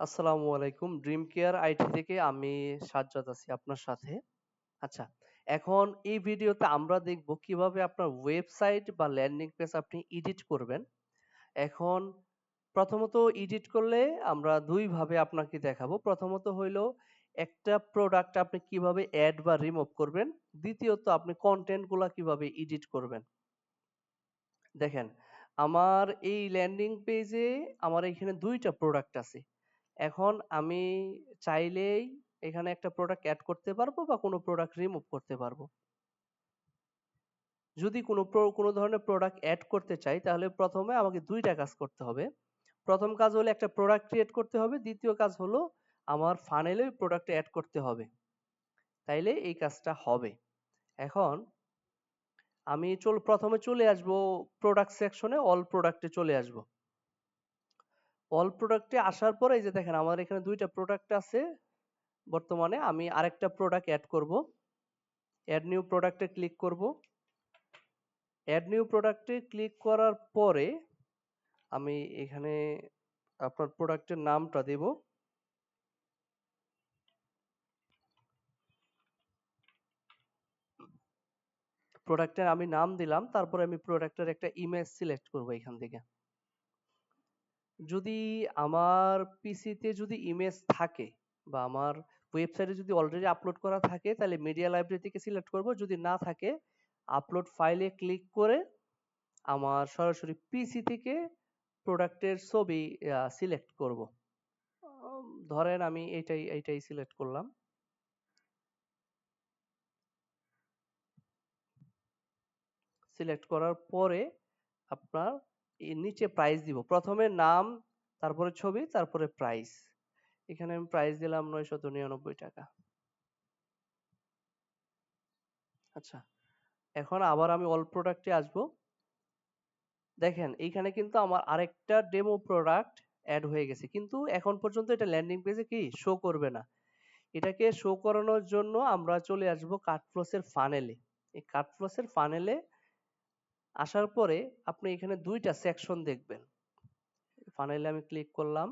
আসসালামু আলাইকুম। Dream care IT থেকে আমি সাজ্জাদ আছি আপনার সাথে। আচ্ছা এখন এই ভিডিওতে আমরা দেখব কীভাবে আপনার ওয়েবসাইট বা ল্যান্ডিং পেজ আপনি এডিট করবেন। এখন প্রথমত এডিট করলে আমরা দুই ভাবে আপনাকে দেখাবো। প্রথমত হইল একটা প্রোডাক্ট আপনি কীভাবে অ্যাড বা রিমুভ করবেন। দ্বিতীয়ত আপনি কন্টেন্টগুলা কীভাবে এডিট করবেন। দেখেন, আমার এই ল্যান্ডিং পেজে আমার এখানে দুইটা প্রোডাক্ট আছে। এখন আমি চাইলেই এখানে একটা প্রোডাক্ট অ্যাড করতে পারব বা কোনো প্রোডাক্ট রিমুভ করতে পারব। যদি কোনো কোনো ধরনের প্রোডাক্ট অ্যাড করতে চাই, তাহলে প্রথমে আমাকে দুইটা কাজ করতে হবে। প্রথম কাজ হলো একটা প্রোডাক্ট ক্রিয়েট করতে হবে, দ্বিতীয় কাজ হলো আমার ফানেলে প্রোডাক্ট অ্যাড করতে হবে। তাইলে এই কাজটা হবে। এখন আমি চল, প্রথমে চলে আসব প্রোডাক্ট সেকশনে অল প্রোডাক্টে চলে আসব। অল প্রোডাক্টে আসার পরে এই যে দেখেন আমার এখানে দুইটা প্রোডাক্ট আছে। বর্তমানে আমি আরেকটা প্রোডাক্ট অ্যাড করব। অ্যাড নিউ প্রোডাক্টে ক্লিক করব। অ্যাড নিউ প্রোডাক্টে ক্লিক করার পরে আমি এখানে আপনার প্রোডাক্টের নামটা দেব। প্রোডাক্টের আমি নাম দিলাম, তারপরে আমি প্রোডাক্টের একটা ইমেজ সিলেক্ট করব এখান থেকে। যদি আমার পিসিতে যদি ইমেজ থাকে বা আমার ওয়েবসাইটে যদি অলরেডি আপলোড করা থাকে, তাহলে মিডিয়া লাইব্রেরি থেকে সিলেক্ট করব। যদি না থাকে আপলোড ফাইলে ক্লিক করে আমার সরাসরি পিসি থেকে প্রোডাক্টের ছবি সিলেক্ট করব। ধরেন আমি এইটাই এইটাই সিলেক্ট করলাম। সিলেক্ট করার পরে আপনার নিচে প্রাইস দিব। প্রথমে নাম, তারপরে ছবি, তারপরে প্রাইস এখানে আমি প্রাইস দিলাম নয়শত নিরানব্বই টাকা। আচ্ছা এখন আবার আমি অল প্রোডাক্টে আসব। দেখেন, এইখানে কিন্তু আমার আরেকটা ডেমো প্রোডাক্ট অ্যাড হয়ে গেছে। কিন্তু এখন পর্যন্ত এটা ল্যান্ডিং পেজে কি? শো করবে না। এটাকে শো করানোর জন্য আমরা চলে আসব কাটফ্লোসের ফানেলে এই কাটফ্লোসের ফানেলে আসার পরে আপনি এখানে দুইটা সেকশন দেখবেন। ফানেলে আমি ক্লিক করলাম।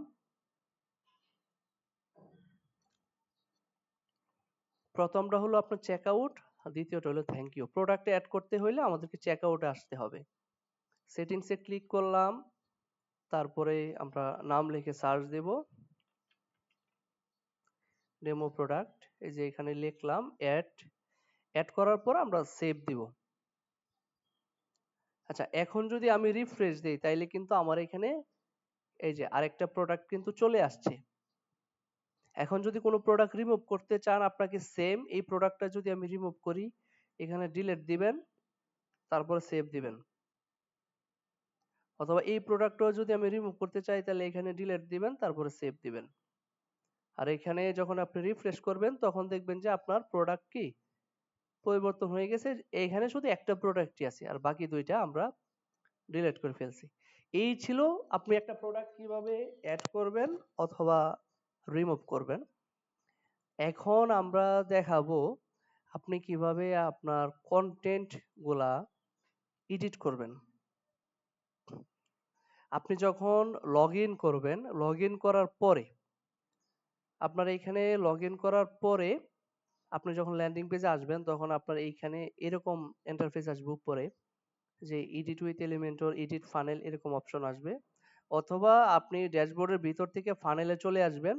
প্রথমটা হলো আপনার চেক আউট দ্বিতীয়টা হলো থ্যাংক ইউ প্রোডাক্টে অ্যাড করতে হলে আমাদেরকে চেক আউটে আসতে হবে। সেটিংসে ক্লিক করলাম। তারপরে আমরা নাম লিখে সার্চ দেব। ডেমো প্রোডাক্ট এই যে এখানে লিখলাম অ্যাড অ্যাড করার পর আমরা সেভ দিব। আচ্ছা এখন যদি আমি রিফ্রেশ দেই, তাইলে কিন্তু আমার এখানে এই যে আরেকটা প্রোডাক্ট কিন্তু চলে আসছে। এখন যদি কোনো প্রোডাক্ট রিমুভ করতে চান, আপনাকে সেম এই প্রোডাক্টটা যদি আমি রিমুভ করি, এখানে ডিলিট দিবেন, তারপরে সেভ দিবেন। অথবা এই প্রোডাক্টটাও যদি আমি রিমুভ করতে চাই তাহলে এখানে ডিলিট দিবেন, তারপরে সেভ দিবেন। আর এখানে যখন আপনি রিফ্রেশ করবেন, তখন দেখবেন যে আপনার প্রোডাক্ট কি? পরিবর্তন হয়ে গেছে। এখানে শুধু একটা প্রোডাক্টই আছে, আর বাকি দুইটা আমরা ডিলিট করে ফেলছি। এই ছিল আপনি একটা প্রোডাক্ট কীভাবে অ্যাড করবেন অথবা রিমুভ করবেন। এখন আমরা দেখাবো আপনি কীভাবে আপনার কন্টেন্টগুলা এডিট করবেন। আপনি যখন লগ করবেন লগ করার পরে, আপনার এখানে লগ করার পরে আপনি যখন ল্যান্ডিং পেজে আসবেন, তখন আপনার এইখানে এরকম ইন্টারফেস আসবে উপরে, যে edit with Elementor edit funnel এরকম অপশন আসবে। অথবা আপনি ড্যাশবোর্ডের ভিতর থেকে ফানেলে চলে আসবেন।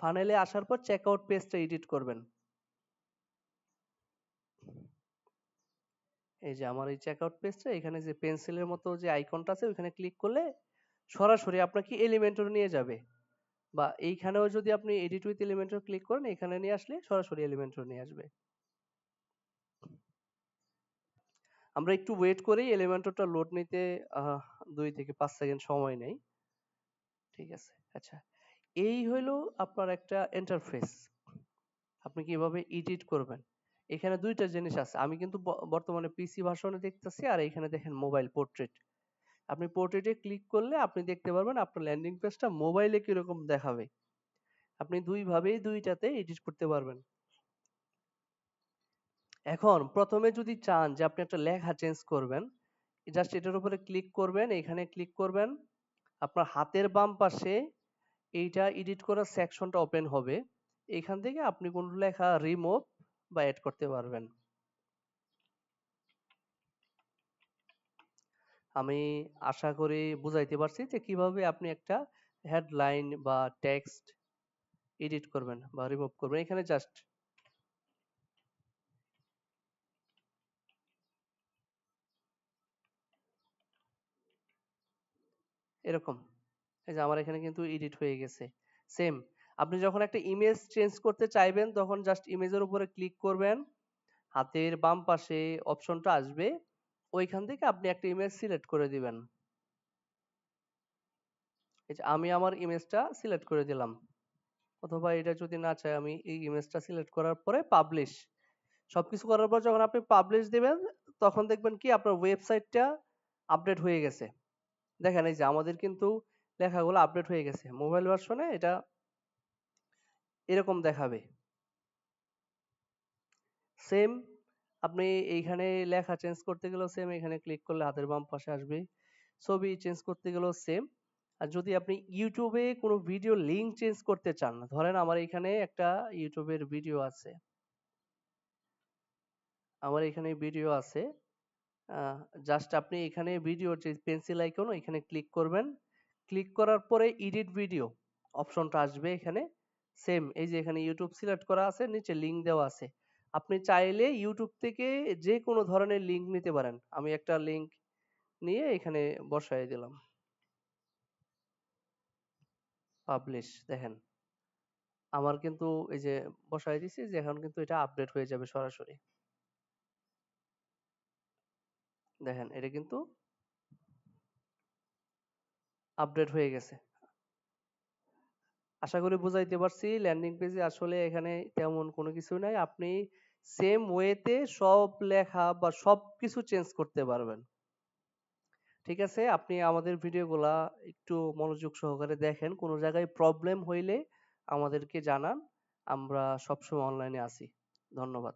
ফানেলে আসার পর চেকআউট পেজটা এডিট করবেন। এই যে আমার এই চেকআউট পেজটা এখানে যে পেন্সিলের মতো যে আইকনটা আছে ওখানে ক্লিক করলে সরাসরি আপনাকে এলিমেন্টর নিয়ে যাবে। বা এইখানেও যদি আপনি এডিট উইথ এলিমেন্টর ক্লিক করেন, এখানে নিয়ে আসলে সরাসরি এলিমেন্টর নিয়ে আসবে। আমরা একটু ওয়েট করি এলিমেন্টরটা লোড নিতে দুই থেকে পাঁচ সেকেন্ড সময় নেই। ঠিক আছে? আচ্ছা এই হইল আপনার একটা ইন্টারফেস আপনি কীভাবে এডিট করবেন? এখানে দুইটা জিনিস আছে। আমি কিন্তু বর্তমানে পিসি ভার্সনে দেখতেছি আর এখানে দেখেন মোবাইল পোর্ট্রেট আপনি পোর্ট্রেটে ক্লিক করলে আপনি দেখতে পারবেন আপনার ল্যান্ডিং পেজটা মোবাইলে কীরকম দেখাবে। আপনি দুই ভাবেই দুইটাতে এডিট করতে পারবেন। এখন প্রথমে যদি চান যে আপনি একটা লেখা চেঞ্জ করবেন জাস্ট এটার উপরে ক্লিক করবেন, এখানে ক্লিক করবেন, আপনার হাতের বাম পাশে এইটা এডিট করার সেকশনটা ওপেন হবে। এখান থেকে আপনি কোন লেখা রিমুভ বা অ্যাড করতে পারবেন। আমি আশা করি বুঝাইতে পারছি যে কীভাবে আপনি একটা হেডলাইন বা টেক্সট এডিট করবেন বা রিমুভ করবেন। এখানে জাস্ট এরকম। এই যে আমার এখানে কিন্তু এডিট হয়ে গেছে। সেম আপনি যখন একটা ইমেজ চেঞ্জ করতে চাইবেন, তখন জাস্ট ইমেজের উপরে ক্লিক করবেন। হাতের বাম পাশে অপশনটা আসবে। ওইখান থেকে আপনি একটা ইমেজ সিলেক্ট করে দিবেন। আমি আমার ইমেজটা সিলেক্ট করে দিলাম। অথবা এটা যদি না চাই, আমি এই ইমেজটা সিলেক্ট করার পরে পাবলিশ সবকিছু করার পর যখন আপনি পাবলিশ দিবেন, তখন দেখবেন কি আপনার ওয়েবসাইটটা আপডেট হয়ে গেছে। দেখেন এই যে আমাদের কিন্তু লেখাগুলো আপডেট হয়ে গেছে। মোবাইল ভার্সনে এটা এরকম দেখাবে। সেম আপনি এইখানে লেখা চেঞ্জ করতে গেলেও সেম এখানে ক্লিক করলে হাতের বাম পাশে আসবে ছবি চেঞ্জ করতে গেলেও সেম আর যদি আপনি ইউটিউবে কোনো ভিডিও লিঙ্ক চেঞ্জ করতে চান, ধরেন আমার এখানে একটা ইউটিউবের ভিডিও আছে। আমার এখানে ভিডিও আছে। জাস্ট আপনি এখানে ভিডিওর যে পেন্সিল আইকন এখানে ক্লিক করবেন। ক্লিক করার পরে এডিট ভিডিও অপশনটা আসবে এখানে। সেম এই যে এখানে ইউটিউব সিলেক্ট করা আছে, নিচে লিংক দেওয়া আছে। আপনি চাইলে ইউটিউব থেকে যে কোনো ধরনের লিংক নিতে পারেন। আমি একটা লিংক নিয়ে এখানে বসাই দিলাম। পাবলিশ দেখেন। আমার কিন্তু এই যে বসাই দিছি যে এখন কিন্তু এটা আপডেট হয়ে যাবে সরাসরি। দেখেন, এটা কিন্তু আপডেট হয়ে গেছে। আশা করি বুঝাইতে পারছি। ল্যান্ডিং পেজে আসলে এখানে তেমন কোনো কিছু নাই। আপনি সেম ওয়েতে সব লেখা বা সব কিছু চেঞ্জ করতে পারবেন। ঠিক আছে? আপনি আমাদের ভিডিওগুলা একটু মনোযোগ সহকারে দেখেন। কোনো জায়গায় প্রবলেম হইলে আমাদেরকে জানান। আমরা সবসময় অনলাইনে আছি। ধন্যবাদ।